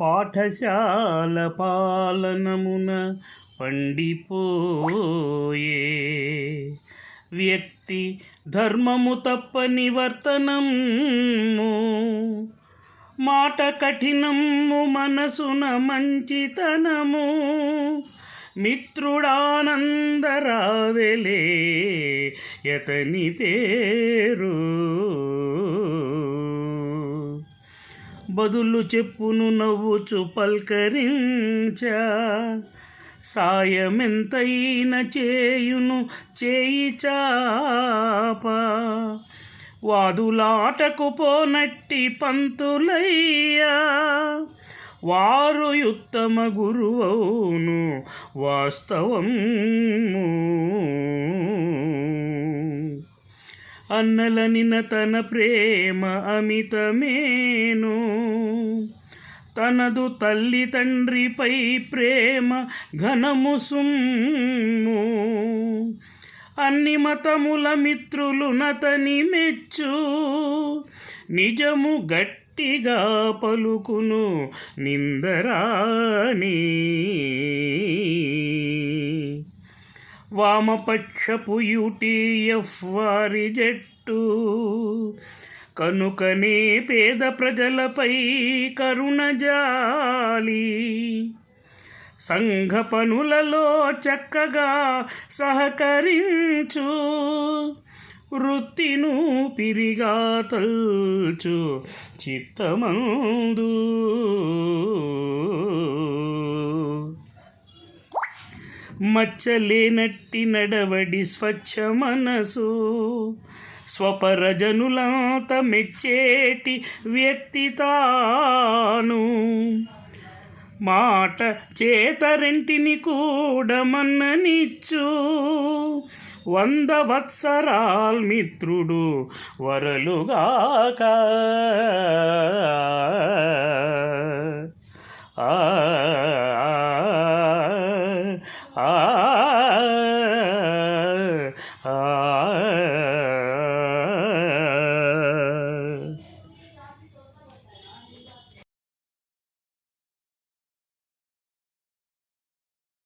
పాఠశాల పాలనమున పండిపోయే వ్యక్తి ధర్మము తప్ప నివర్తనము. మాట కఠినము మనసున మంచితనము. మిత్రుడానందరావెలే యతని పేరు బదులు చెప్పును నవ్వుచు పల్కరించా. సాయమెంతైన చేయును చేయి చాప. వాదులాటకు పోనట్టి పంతులయ్యా. వారు ఉత్తమ గురువవును వాస్తవము అన్నలనిన తన ప్రేమ అమితమేను. తనదు తల్లి తండ్రిపై ప్రేమ ఘనము సుమ్ము. అన్ని మతముల మిత్రులు నతని మెచ్చు. నిజము గట్టిగా పలుకును నిందరాని. వామపక్షపు యూటీఎఫ్ వారి జట్టు. కనుకనే పేద ప్రజలపై కరుణ జాలి. సంఘ పనులలో చక్కగా సహకరించు. వృత్తిను పిరిగా తల్చు చిత్తమందు. మచ్చలేనట్టి నడవడి స్వచ్ఛ మనసు. స్వపరజనులంత మెచ్చేటి వ్యక్తి తాను. మాట చేతరింటిని కూడమన్ననిచ్చు. కూడా వంద వత్సరాల్ మిత్రుడు వరలుగాక. Ah.